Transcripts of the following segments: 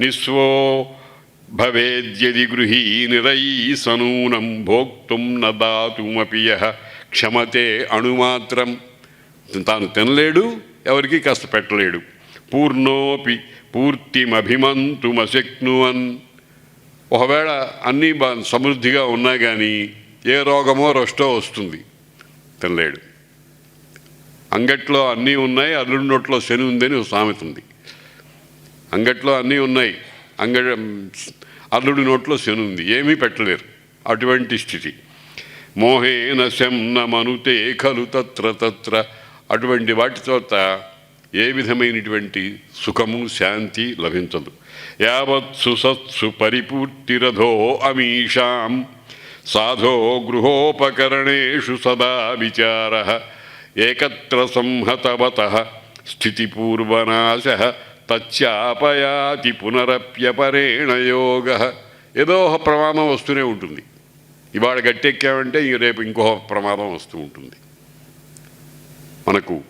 నిస్వో భవేద్యది గృహీనిరయీ సనూనం భోక్తుం న దాతుమపి క్షమతే అణుమాత్రం. తాను తినలేడు ఎవరికి కాస్త పెట్టలేడు. పూర్ణోపి పూర్తిమభిమంతుమశక్నువన్. ఒకవేళ అన్నీ బా సమృద్ధిగా ఉన్నా కానీ ఏ రోగమో రొష్టో వస్తుంది. తినలేడు. అంగట్లో అన్నీ ఉన్నాయి అల్లుడి నోట్లో శని ఉందని ఒక సామెత ఉంది. అంగట్లో అన్నీ ఉన్నాయి. అంగ అల్లుడి నోట్లో శని ఉంది. ఏమీ పెట్టలేరు. అటువంటి స్థితి. మోహేన శంన మనుతే ఖలు తత్ర తత్ర. అటువంటి వాటి చోట ఏ విధమైనటువంటి సుఖము శాంతి లభించదు. యావత్సు సత్సు పరిపూర్తిరథో అమీషాం. సాధో గృహోపకరణేషు సదా విచార. ఏకత్ర సంహతవత. స్థితిపూర్వనాశ. తచ్చాపయాతి పునరప్యపరేణ యోగ. ఏదో ఒక ప్రమాదం వస్తూనే ఉంటుంది. ఇవాళ గట్టెక్కామంటే ఈ రేపు ఇంకో ప్రమాదం వస్తూ ఉంటుంది. మనకు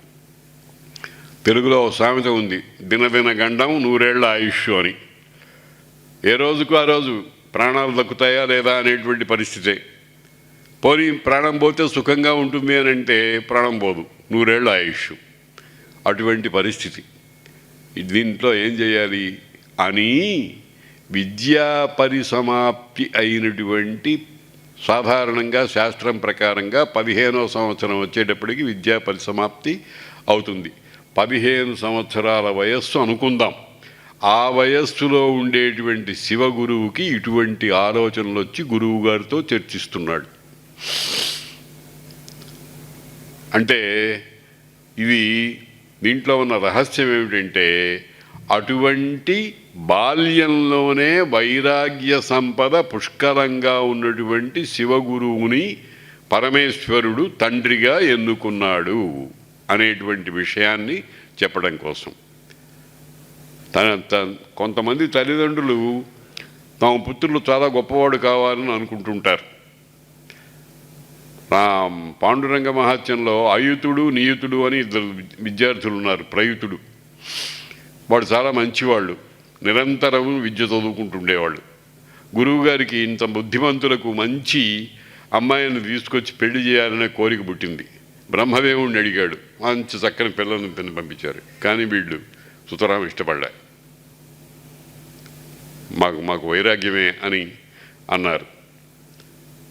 తెలుగులో సామెత ఉంది దినదిన గండం నూరేళ్ళ ఆయుష్ అని. ఏ రోజుకు ఆ రోజు ప్రాణాలు దక్కుతాయా లేదా అనేటువంటి పరిస్థితే. పోనీ ప్రాణం పోతే సుఖంగా ఉంటుంది అని అంటే ప్రాణం పోదు నూరేళ్ళ ఆయుష్ అటువంటి పరిస్థితి. దీంట్లో ఏం చేయాలి? అని విద్యా పరిసమాప్తి అయినటువంటి సాధారణంగా శాస్త్రం ప్రకారంగా పదిహేనో సంవత్సరం వచ్చేటప్పటికి విద్యా పరిసమాప్తి అవుతుంది. పదిహేను సంవత్సరాల వయస్సు అనుకుందాం. ఆ వయస్సులో ఉండేటువంటి శివ గురువుకి ఇటువంటి ఆలోచనలు వచ్చి గురువు గారితో చర్చిస్తున్నాడు. అంటే ఇది దీంట్లో ఉన్న రహస్యం ఏమిటంటే అటువంటి బాల్యంలోనే వైరాగ్య సంపద పుష్కలంగా ఉన్నటువంటి శివగురువుని పరమేశ్వరుడు తండ్రిగా ఎన్నుకున్నాడు అనేటువంటి విషయాన్ని చెప్పడం కోసం. తన త- కొంతమంది తల్లిదండ్రులు తమ పుత్రులు చాలా గొప్పవాడు కావాలని అనుకుంటుంటారు. పాండురంగ మహాత్యంలో అయుతుడు నియుతుడు అని ఇద్దరు విద్యార్థులు ఉన్నారు ప్రయుతుడు. వాడు చాలా మంచివాళ్ళు. నిరంతరం విద్య చదువుకుంటుండేవాళ్ళు. గురువుగారికి ఇంత బుద్ధిమంతులకు మంచి అమ్మాయిని తీసుకొచ్చి పెళ్ళి చేయాలనే కోరిక పుట్టింది. బ్రహ్మదేవుణ్ణి అడిగాడు. మంచి చక్కని పిల్లల్ని తిని పంపించారు. కానీ వీళ్ళు సుతరాం ఇష్టపడ్డా మాకు మాకు వైరాగ్యమే అని అన్నారు.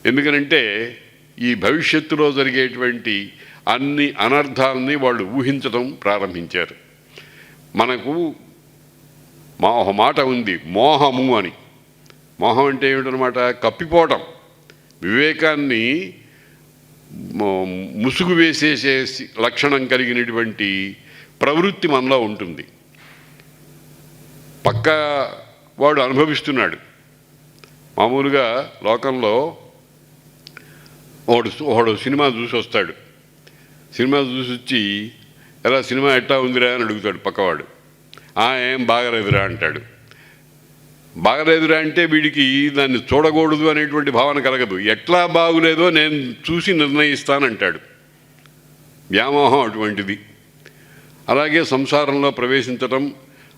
ఎందుకనంటే ఈ భవిష్యత్తులో జరిగేటువంటి అన్ని అనర్థాలని వాళ్ళు ఊహించడం ప్రారంభించారు. మనకు మా ఒక మాట ఉంది మోహము అని. మోహం అంటే ఏమిటనమాట కప్పిపోవటం. వివేకాన్ని ముసుగు వేసేసే లక్షణం కలిగినటువంటి ప్రవృత్తి మనలో ఉంటుంది. పక్క వాడు అనుభవిస్తున్నాడు. మామూలుగా లోకంలో ఒకడు ఒకడు సినిమా చూసి వస్తాడు. సినిమా చూసి వచ్చి ఎలా సినిమా ఎట్టా ఉందిరా? అని అడుగుతాడు పక్కవాడు. "ఆ, ఏం బాగలేదురా అంటాడు. బాగలేదురా అంటే వీడికి దాన్ని చూడకూడదు అనేటువంటి భావన కలగదు. ఎట్లా బాగులేదో నేను చూసి నిర్ణయిస్తానంటాడు. వ్యామోహం అటువంటిది. అలాగే సంసారంలో ప్రవేశించటం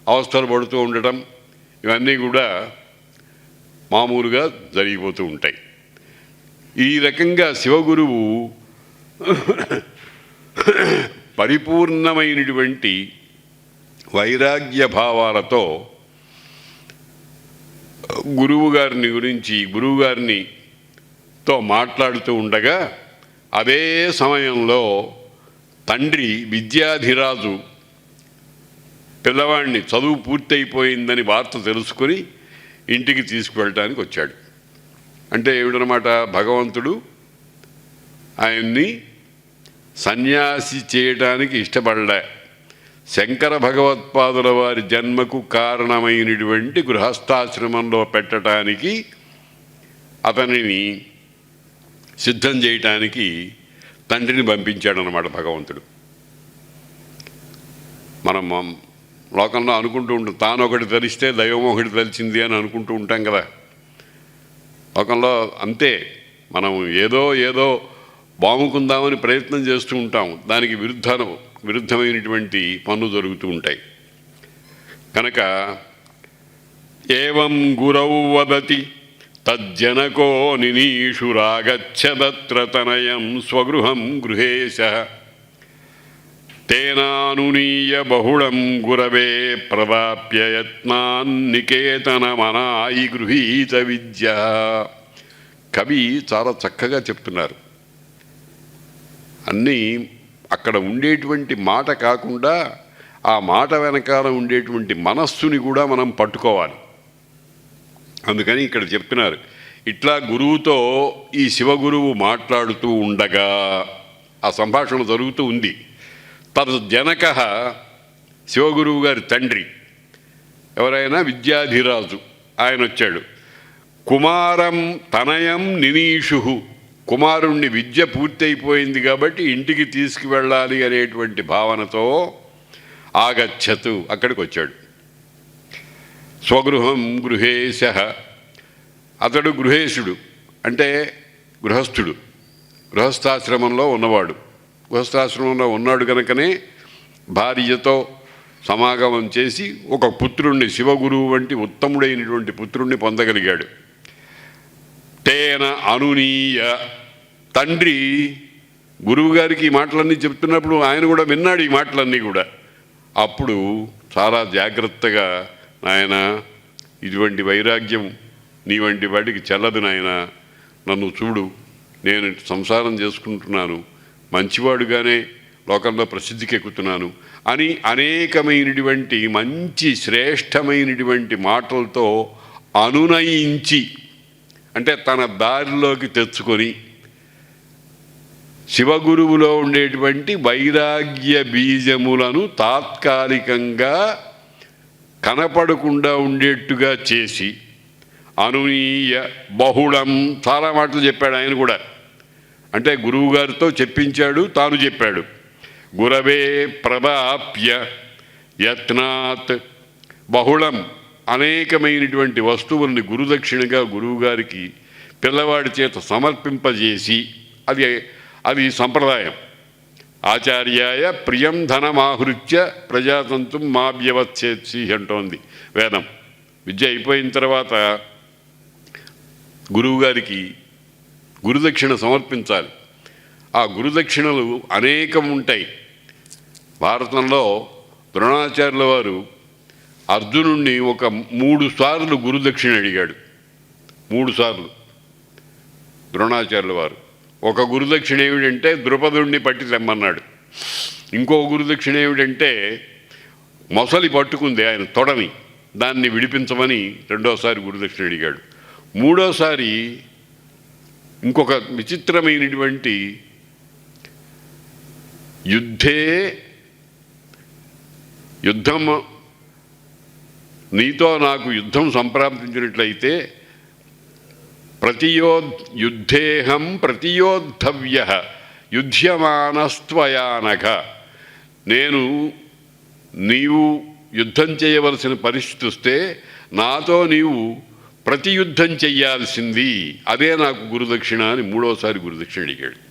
అవస్థలు పడుతూ ఉండటం ఇవన్నీ కూడా మామూలుగా జరిగిపోతూ ఉంటాయి. ఈ రకంగా శివగురువు పరిపూర్ణమైనటువంటి వైరాగ్య భావాలతో గురువు గారిని గురించి గురువు గారిని తో మాట్లాడుతూ ఉండగా అదే సమయంలో తండ్రి విద్యాధిరాజు పిల్లవాడిని చదువు పూర్తయిపోయిందని వార్త తెలుసుకొని ఇంటికి తీసుకువెళ్ళటానికి వచ్చాడు. అంటే ఏమిటనమాట భగవంతుడు ఆయన్ని సన్యాసి చేయడానికి ఇష్టపడలే. శంకర భగవత్పాదుల వారి జన్మకు కారణమైనటువంటి గృహస్థాశ్రమంలో పెట్టడానికి అతనిని సిద్ధం చేయటానికి తండ్రిని పంపించాడనమాట భగవంతుడు. మనం లోకంలో అనుకుంటూ ఉంటాం తాను ఒకటి తెలిస్తే దైవం ఒకటి తెలిసింది అని అనుకుంటూ ఉంటాం కదా. లోకంలో అంతే. మనం ఏదో ఏదో బాముకుందామని ప్రయత్నం చేస్తూ ఉంటాం. దానికి విరుద్ధ విరుద్ధమైనటువంటి పనులు జరుగుతూ ఉంటాయి. కనుక ఏం గురౌ వదతి తజ్జనకో నినీషురాగచ్చదత్ర తనయం స్వగృహం గృహేశ. తేనానునీయ బహుళం గురవే ప్రదాప్య యత్నాన్నికేతనమనాయి గృహీత విద్య కవి చాలా చక్కగా చెప్తున్నారు। అన్నీ అక్కడ ఉండేటువంటి మాట కాకుండా ఆ మాట వెనకాల ఉండేటువంటి మనస్సుని కూడా మనం పట్టుకోవాలి। అందుకని ఇక్కడ చెప్తున్నారు ఇట్లా గురువుతో ఈ శివగురువు మాట్లాడుతూ ఉండగా ఆ సంభాషణ జరుగుతూ ఉంది। తదు జనక శివగురువు గారి తండ్రి. ఎవరైనా విద్యాధిరాజు ఆయన వచ్చాడు కుమారం తనయం నినీషు కుమారుణ్ణి విద్య పూర్తయిపోయింది కాబట్టి ఇంటికి తీసుకువెళ్ళాలి అనేటువంటి భావనతో ఆగచ్చతు అక్కడికి వచ్చాడు స్వగృహం గృహేశ. అతడు గృహేశుడు అంటే గృహస్థుడు గృహస్థాశ్రమంలో ఉన్నవాడు. గృహస్థాశ్రమంలో ఉన్నాడు కనుకనే భార్యతో సమాగమం చేసి ఒక పుత్రుణ్ణి శివగురువు వంటి ఉత్తముడైనటువంటి పుత్రుణ్ణి పొందగలిగాడు. తేన అనునీయ తండ్రి గురువుగారికి ఈ మాటలన్నీ చెప్తున్నప్పుడు ఆయన కూడా విన్నాడు ఈ మాటలన్నీ కూడా. అప్పుడు చాలా జాగ్రత్తగా నాయన ఇటువంటి వైరాగ్యం నీ వంటి వాటికి చెల్లదు నాయన. నన్ను చూడు నేను సంసారం చేసుకుంటున్నాను. మంచివాడుగానే లోకంలో ప్రసిద్ధికి ఎక్కుతున్నాను అని అనేకమైనటువంటి మంచి శ్రేష్టమైనటువంటి మాటలతో అనునయించి అంటే తన దారిలోకి తెచ్చుకొని శివగురువులో ఉండేటువంటి వైరాగ్య బీజములను తాత్కాలికంగా కనపడకుండా ఉండేట్టుగా చేసి అనునీయ బహుళం చాలా మాటలు చెప్పాడు ఆయన కూడా. అంటే గురువుగారితో చెప్పించాడు తాను చెప్పాడు. గురవే ప్రదాప్య యత్నాత్ బహుళం అనేకమైనటువంటి వస్తువుల్ని గురుదక్షిణగా గురువుగారికి పిల్లవాడి చేత సమర్పింపజేసి అది అది సంప్రదాయం. ఆచార్యాయ ప్రియం ధనమాహృత్య ప్రజాతంతు మా వ్యవచ్చేసి అంటోంది వేదం. విద్య అయిపోయిన తర్వాత గురువుగారికి గురుదక్షిణ సమర్పించాలి. ఆ గురుదక్షిణలు అనేకం ఉంటాయి. భారతంలో ద్రోణాచార్యుల వారు అర్జునుణ్ణి ఒక మూడు సార్లు గురుదక్షిణ అడిగాడు. మూడు సార్లు. ద్రోణాచార్యుల వారు ఒక గురుదక్షిణ ఏమిటంటే ద్రుపదుణ్ణి పట్టి తెమ్మన్నాడు. ఇంకో గురుదక్షిణ ఏమిటంటే మొసలి పట్టుకుంది ఆయన తొడని దాన్ని విడిపించమని రెండోసారి గురుదక్షిణ అడిగాడు. మూడోసారి ఇంకొక విచిత్రమైనటువంటి యుద్ధే యుద్ధం. నీతో నాకు యుద్ధం సంప్రాప్తించినట్లయితే ప్రతియో యుద్ధేహం ప్రతియోద్ధవ్య యుధ్యమానస్త్వయానక నేను నీవు యుద్ధం చేయవలసిన పరిస్థితి వస్తే నాతో నీవు ప్రతియుద్ధం చెయ్యాల్సింది. అదే నాకు గురుదక్షిణ అని మూడోసారి గురుదక్షిణ అడిగాడు.